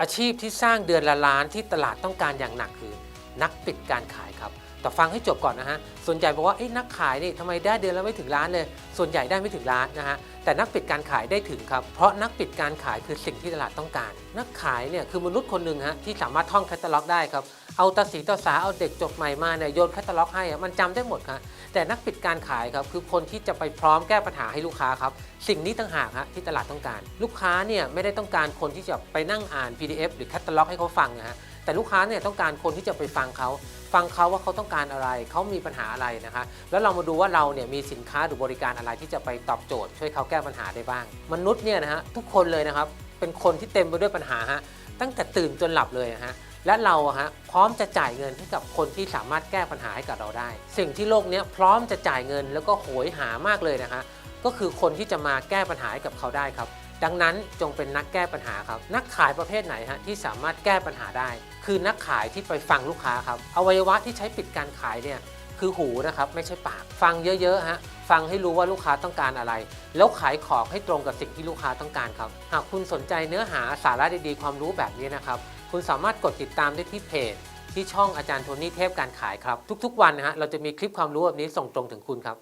อาชีพที่สร้างเดือนละล้านที่ตลาดต้องการอย่างหนักคือ นักปิดการขายครับ แต่ฟังให้จบก่อนนะฮะ ส่วนใหญ่บอกว่าไอ้นักขายนี่ทำไมได้เดือนละไม่ถึงล้านเลย ส่วนใหญ่ได้ไม่ถึงล้านนะฮะ แต่นักปิดการขายได้ถึงครับ เพราะนักปิดการขายคือสิ่งที่ตลาดต้องการ นักขายเนี่ยคือมนุษย์คนหนึ่งฮะที่สามารถท่องแคตตาล็อกได้ครับ เอาตาสีตาสาเอาเด็กจบใหม่มาเนี่ยโยนแคตตาล็อกให้อะมันจำได้หมดครับแต่นักปิดการขายครับคือคนที่จะไปพร้อมแก้ปัญหาให้ลูกค้าครับสิ่งนี้ต่างหากฮะที่ตลาดต้องการ ลูกค้าเนี่ยไม่ได้ต้องการคนที่จะไปนั่งอ่าน PDF หรือแคตตาล็อกให้เขาฟังนะฮะแต่ลูกค้าเนี่ยต้องการคนที่จะไปฟังเขาฟังเขาว่าเขาต้องการอะไร เขามีปัญหาอะไรนะคะ แล้วเรามาดูว่าเราเนี่ยมีสินค้าหรือบริการอะไรที่จะไปตอบโจทย์ ช่วยเขาแก้ปัญหาได้บ้าง มนุษย์เนี่ยนะฮะทุกคนเลยนะครับเป็นคนที่เต็มไปด้วยปัญหาฮะตั้งแต่ตื่นจนหลับเลยอะฮะ และเราอะฮะพร้อมจะจ่ายเงินให้กับคนที่สามารถแก้ปัญหาให้กับเราได้ สิ่งที่โลกนี้พร้อมจะจ่ายเงินแล้วก็โหยหามากเลยนะฮะก็คือคนที่จะมาแก้ปัญหาให้กับเขาได้ครับ ดังนั้นจงเป็นนักแก้ปัญหาครับ นักขายประเภทไหนฮะที่สามารถแก้ปัญหาได้ คือนักขายที่ไปฟังลูกค้าครับอวัยวะที่ใช้ปิดการขายเนี่ย คือหูนะครับไม่ใช่ปาก ฟังเยอะๆฮะฟังให้รู้ว่าลูกค้าต้องการอะไร แล้วขายของให้ตรงกับสิ่งที่ลูกค้าต้องการครับ หากคุณสนใจเนื้อหาสาระดีๆ ความรู้แบบนี้นะครับคุณสามารถกดติดตามได้ที่เพจที่ช่องอาจารย์โทนี่เทพการขายครับ ทุกๆ วันนะฮะเราจะมีคลิปความรู้แบบนี้ส่งตรงถึงคุณครับ